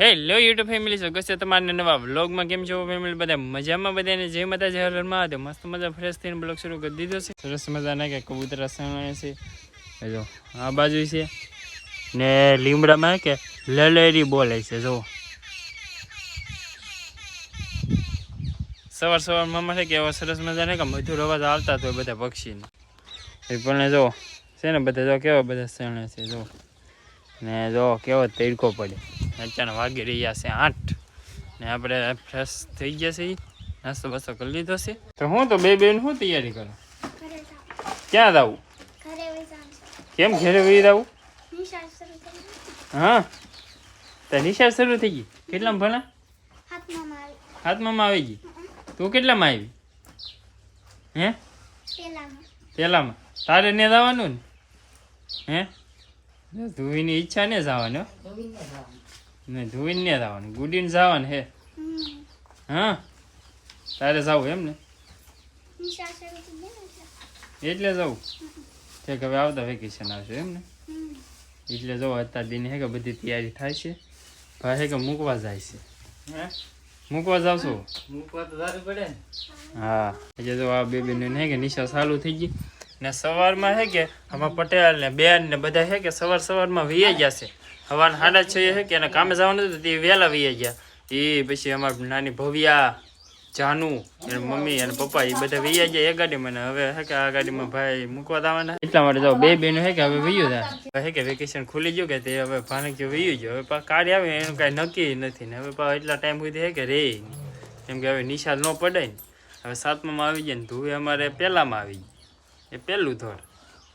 Hello YouTube family સ્વાગત છે તમારા નવા વ્લોગમાં કેમ છો ફેમિલી બધા મજામાં? બધાને જે જય હર મહાદેવ. મસ્ત મજા ફ્રેશ થઈને બ્લોગ શરૂ કરી દીધો છે. સરસ મજાના કે કબૂતરા સણાય છે. જો, આ બાજુ છે. ને લીમડામાં કે લલેરી બોલે છે જો સવાર સવારમાં છે કે એવા સરસ મજાના કે મધુર અવાજ આવતા તો બધા પક્ષીને. એ પણ જો, છે ને, બધા જો કેવા બધા સણે છે જો ને જો, કેવો તડકો પડે અચાનક વાગી રહ્યા છે આઠ. ને આપણે ફ્રેશ થઈ ગયા છે ઈ. નાસ્તો બાસ્તો કરી લીધો છે. તો હું તો બે બેન શું તૈયારી કરો? ક્યાં જાવું કેમ ઘેરે વહી જાવું. હા? તો નિશાળ શરૂ થઈ ગઈ. કેટલામાં ભણા હાથમાં આવી ગઈ. તું કેટલામાં આવી? હે? પેલામાં તારે ને જવાનું ને? હે? ધોવીની ઈચ્છા ને જવાનું. ને ધોઈને ને જવાનું. ગુડીને જવાનું હે. હા? તારે જવું એમ ને? એટલે. જવું. કે હવે આવતા વેકેશન આવશે એમ ને? એટલે જો અત્યાર દિન હે કે બધી તૈયારી થાય છે. ભાઈ હે કે મૂકવા જાય છે. મૂકવા જાવ છો? મૂકવા તો સારું પડે હા. એટલે જો આ બે બેન હે કે નિશા ચાલુ થઈ ગઈ. ને સવારમાં હે કે આમાં પટેલ ને બેન ને બધા હે કે સવાર સવારમાં વીએ ગયા છે. સવાર સાડા છ હે કે એને કામે જવાનું હતું તે વહેલા વૈયા ગયા. એ પછી અમારી નાની ભવ્યા જાનુ એને મમ્મી અને પપ્પા એ બધા વહી ગયા એ ગાડીમાં. ને હવે હે કે આ ગાડીમાં ભાઈ મૂકવા દાવાના એટલા માટે જાઓ બે બહેનો હે કે હવે વહી થાય હે કે વેકેશન ખુલી ગયું કે તે હવે ભાનક જો વહી ગયો હવે પા કાઢી આવે એનું કાંઈ નક્કી નથી ને. હવે પા એટલા ટાઈમ સુધી હે કે રે કેમ કે હવે નિશાળ ન પડે ને. હવે સાતમામાં આવી જાય ને ધુવે અમારે પહેલામાં આવી એ પહેલું ધોર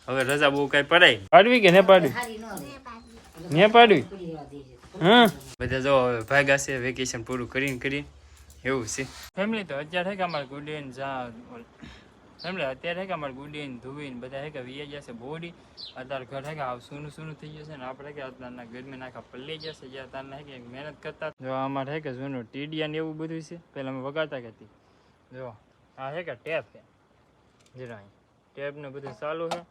હવે રજા બહુ કાંઈ પડાય પાડવી કે ને પાડવી? ને પાડવી હા. બધા જો હવે ભાગ્યા છે વેકેશન પૂરું કરીને કરીને. એવું છે. ફેમિલી તો અત્યારે હે કે અમારે ગુડીન જા ફેમિલી અત્યારે હે કે અમારે ગુડીન ધુવીન બધા હે કે વીએ જશે બોડી. અત્યારે ઘર હે કે આવ સૂનું સૂનું થઈ જશે ને આપણે કે અત્યારના ગરમી નાખા પલ્લી જશે જ્યાં તારને હે કે મહેનત કરતા. જો અમારે હે કે જૂનું ટીડિયા ને એવું બધું છે પહેલાં અમે વગાડતા કરતી જો આ હે કે ટેપ છે. જરા ટેપ ને બધું ચાલુ છે.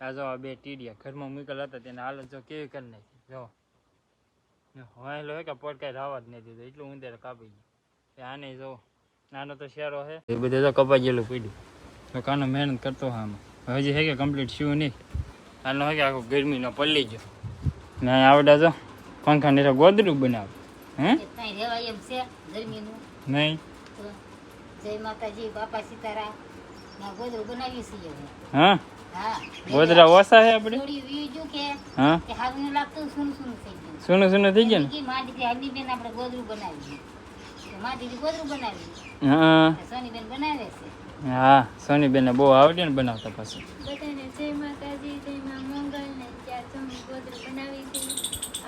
આ જો આ બે ટીડિયા ઘરમાં મૂકેલા હતા તેને હાલત જો કેવી કરી નાખી. જો. વાયેલો હે કે પોટ કાંઈ રાવા જ નહીં દીધો. એટલું ઊંધેર કાપી ગયું. આને જો નાનો તો શેરો છે. એ બધે તો કપાઈ ગયેલું પડ્યું. તો કાનો મહેનત કરતો હા આમાં. હજી હે કે કમ્પ્લીટ શું નહીં. આનો હે કે આખો ગરમીનો પલ્લી ગયો. ને આવડા જો પંખા ગોદડું બનાવે. હે? નહીં. જય માતાજી બાપા સીતારામ. ના ગોદરું બનાવી છીએ હા હા? ગોદરા ઓછા છે આપણે થોડી વીજું કે હા? સૂનું સૂનું થઈ ગયું. સુનું સુનું થઈ ગયું કે મા દીકરી હાની બેન આપણે ગોદરું બનાવી તો મા ગોદરું બનાવી ને હા. સોની બેન બનાવે છે. હા સોની બેન બહુ આવડે ને બનાવતા પાછું. બધાને જય માતાજી જય માં મંગળ ને ત્યાં જમી ગોદરું બનાવી છે.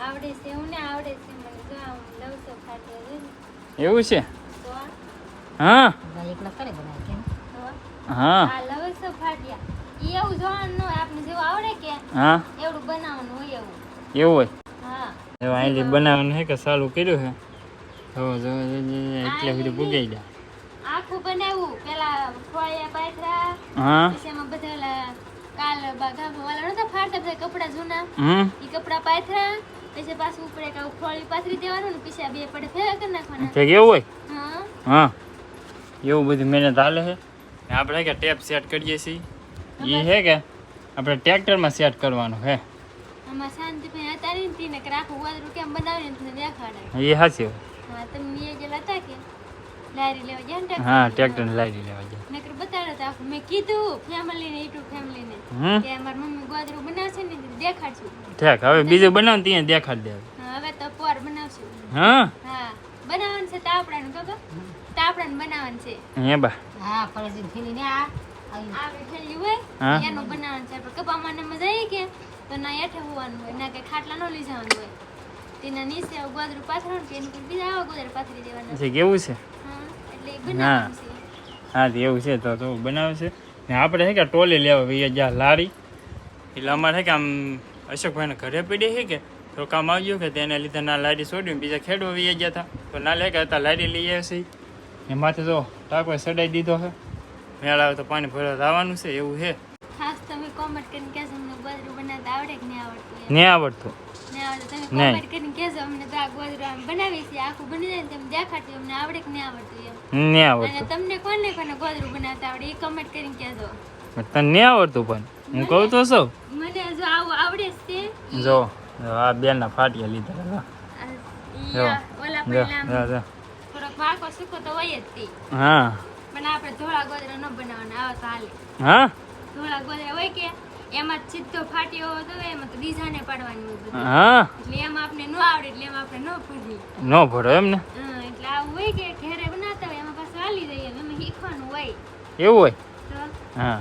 આવડે છે એવું ને આવડે છે મને જો આમ લવસો ફાટ્યો છે એવું છે? તો હા. હા. એવું જોવાનું આપણે જેવું આવડે કે હા? એવું બનાવવાનું હોય એવું. એવું હોય? હા. હવે અહીંથી બનાવવાનું હે કે ચાલુ કર્યું છે જો જો એટલે બધું ભૂગાઈ જાય આખું બનાવ્યું. પેલા ફોળિયા પાથરા હા? પછી એમાં બધા કાલ બાગા વાળા નતા ફાડતા બધા કપડા જૂના. ઈ કપડા પાથરા પછી પાછું ઉપર એક આવું ફોળી પાથરી દેવાનું ને પછી બે પડે કરી નાખવાના. એવું હોય? હા. હા. એવું બધું મહેનત હાલે છે આપણે કે ટેપ સેટ કરીએ છીએ. એ હે કે? આપણે ટ્રેક્ટરમાં સેટ કરવાનું હે. ને એ હાચી હા કે લારી લેવા ને ટ્રેક્ટર જાય નકર બતાડો તો આખું. મેં કીધું ફેમિલીને યુટ્યુબ ફેમિલી ને કે અમાર મમ્મી ગોદરું બનાવશે ને દેખાડશું. ઠીક હવે બીજું બનાવ ત્યાં દેખાડ દે હવે તો પોર બનાવશું. હા? હા બનાવવાનું છે તાપડાનું કાકા તાપડાનું બનાવવાનું છે. હે બા. હા ફરજી ફીલી ને આ. હા. એનું બનાવવાનું છે. આપણે કપામાં ને જઈએ કે? તો ના હેઠે હોવાનું હોય ના કે ખાટલા નો લઈ જવાનું હોય. તેના નીચે ગોદરું પાથરવાનું કે એનું કોઈ બીજા આવા ગોદર પાથરી દેવાના. છે કેવું છે? હા એટલે બનાવવાનું છે. હા એવું છે તો તો બનાવે છે. ને આપણે છે કે ટોલી લેવા ભાઈ જ્યાં લારી. એટલે અમારે હે કે આમ અશોકભાઈને ઘરે પડી હે કે તો કામ આવ્યું કે તેને લીધે ના લારી છોડ્યું બીજા ખેડવા વી ગયા હતા તો ના લે કે હતા લારી લઈ આવશે એ માથે તો ટાકો સડાઈ દીધો છે. મેળ આવે તો પાણી ભરવા આવવાનું છે એવું છે? ખાસ તમે કોમેન્ટ કરીને કહેશો અમને ગોદરું બનાવતા આવડે કે નહીં આવડતું એમ. આવડતું? ને ને તમે કોમેન્ટ કરીને કહેજો અમને તો આ ગોદરું આમ બનાવી છે આખું બની જાય તમે દેખાડજો અમને આવડે કે નહીં આવડતું એમ. નહીં અને તમને કોને કોને ગોદરું બનાવતા આવડે એ કમેન્ટ કરીને કહેજો. તને નહીં આવડતું પણ? હું કહું તો સૌ મને જો આવું આવડે જ જો ફાટિયા લીધા જો, ઓલા પહેલા આમ જો જો. થોડોક પાકો સૂકો તો હોય જ તે. હા. પણ આપણે ધોળા ગોદરા ન બનાવવાના આવે તો હાલે. હા? ધોળા ગોદરા હોય કે એમાં જ સીધો ફાટ્યો હોય તો એમાં તો બીજાને પાડવાની હોય હા? એટલે એમાં આપણે ન આવડે એટલે એમાં આપણે ન પૂછીએ ન ભરો એમ ને? હા, એટલે આવું હોય કે ઘરે બનાવતા હોય એમાં પાછું હાલી જઈએ એમાં શીખવાનું હોય. એવું હોય? તો? હા.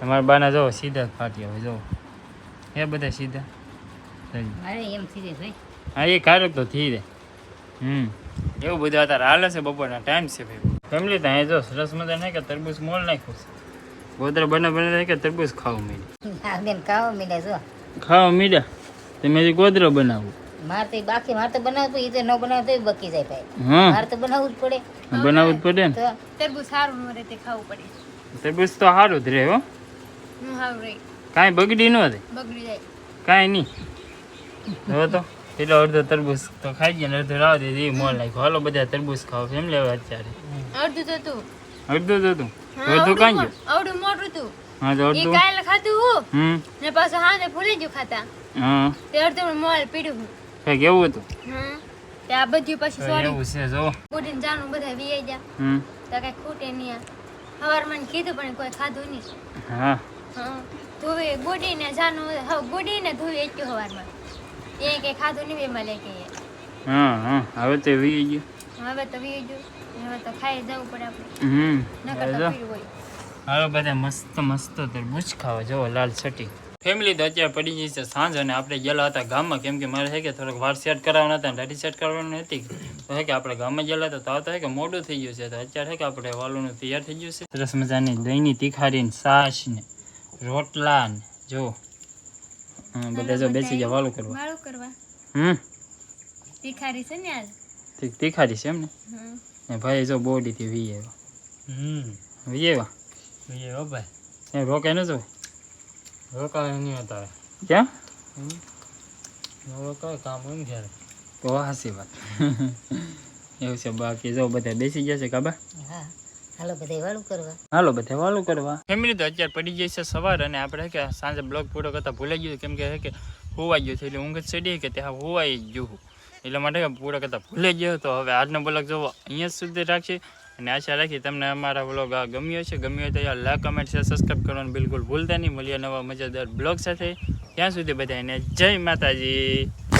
તમારા બાના જો સીધા જ ફાટ્યા હોય જો એ બધા સીધા. અરે એમ સીધે ભાઈ હા એ કારક તો થઈ જાય હમ. એવું બધું અત્યારે હાલે છે બપોરના ટાઈમ છે ભાઈ. ફેમિલી ત્યાં જો સરસ મજા નહીં કે તરબૂચ મોલ નાખ્યું છે. ગોદરે બને બને કે તરબૂચ ખાવું મીડ્યું. આ બેન ખાવા મીડા જો. ખાવા મીડા તમે મેં ગોદરો બનાવું. મારે તો બાકી મારે તો બનાવતું એ તો ન બનાવતું એ બકી જાય ભાઈ. હા. મારે તો બનાવવું જ પડે. બનાવવું જ પડે ને તરબૂચ સારું ન રહે તે ખાવું પડે. તરબૂચ તો સારું જ રહે હો. સારું રહે. કાંઈ બગડી ન થાય બગડી જાય. કાંઈ નહીં. હવે તો? એટલે અડધો તરબૂચ તો ખાઈ ગયા અડધો રાવ દે એ મોલ નાખ્યો. હાલો બધા તરબૂચ ખાવ એમ લેવા અત્યારે? અડધું તો તું. અડધું તો હતું અડધું કાંઈ મોટ- અવડું મોટું તું. હા તો અડધું. કાલે ખાધું હું. હમ. ને પાછું હાથે ભૂલી ગયું ખાતા. હા. તે અડધું મોલ પીડ્યું હું. હતું? તે આ બધું પછી સોરી. એવું છે જો. જાનું બધા વી જા હમ. તો કઈ ખૂટે નહીં આ. સવારમાં કીધું પણ કોઈ ખાધું નહીં. હા. હા. ધોવી ગુડીને જાનું હવે ગુડીને ધોવી એટલું સવારમાં. એ ખાધું નહીં કે. હા હા હવે તો વી ગયું. હવે તો વી ગયું. હવે તો ખાઈ જવું પડે આપણે. હમ નકર તો હોય. હાલો બધા મસ્ત મસ્ત તરબૂચ ખાવા જો લાલ છટી ફેમિલી તો અત્યારે પડી ગઈ છે સાંજ અને આપણે ગયેલા હતા ગામમાં. કેમ કે મારે છે કે થોડોક વાર સેટ કરાવવાના હતા દાઢી સેટ કરવાની હતી. તો છે કે આપણે ગામમાં ગયેલા હતા તો આવતા છે કે મોડું થઈ ગયું છે. તો અત્યારે છે કે આપણે વાલુનું તૈયાર થઈ ગયું છે. સરસ મજાની દહીંની તીખારી ને છાશ ને રોટલા ને જો. હા, બધા જો બેસી ગયા વાળું કરવા. વાળું કરવા. હમ? તીખારી છે ને આજ ઠીક તીખારી છે એમ ને? હમ. ને ભાઈ જો બોડીથી વી આવ્યા હમ. વી આવ્યા એ હો ભાઈ. એ રોકાય ન જો રોકાય નહીં હતા ક્યાં? રોકાય કામ એમ છે તો હાસી વાત. એવું છે બાકી જો બધા બેસી ગયા છે કાબા હા. હાલો બધે વાળું કરવા. હાલો બધે વાળું કરવા. ફેમિલી તો અત્યારે પડી જાય છે સવાર અને આપણે કે સાંજે બ્લોગ પૂરો કરતા ભૂલાઈ ગયું કેમ કે હે કે હોવાઈ ગયું છે. એટલે ઊંઘ જ ચડી કે ત્યાં હોવાઈ ગયું એટલા માટે કે પૂરો કરતા ભૂલાઈ ગયો. તો હવે આજનો બ્લોગ જોવો અહીંયા જ સુધી રાખશે અને આશા રાખી તમને અમારા બ્લોગ આ ગમ્યો છે ગમ્યો હોય તો યાર લાઈક કમેન્ટ શેર સબસ્ક્રાઈબ કરવાનું બિલકુલ ભૂલતા નહીં. મળીએ નવા મજાદાર બ્લોગ સાથે. ત્યાં સુધી બધાને જય માતાજી.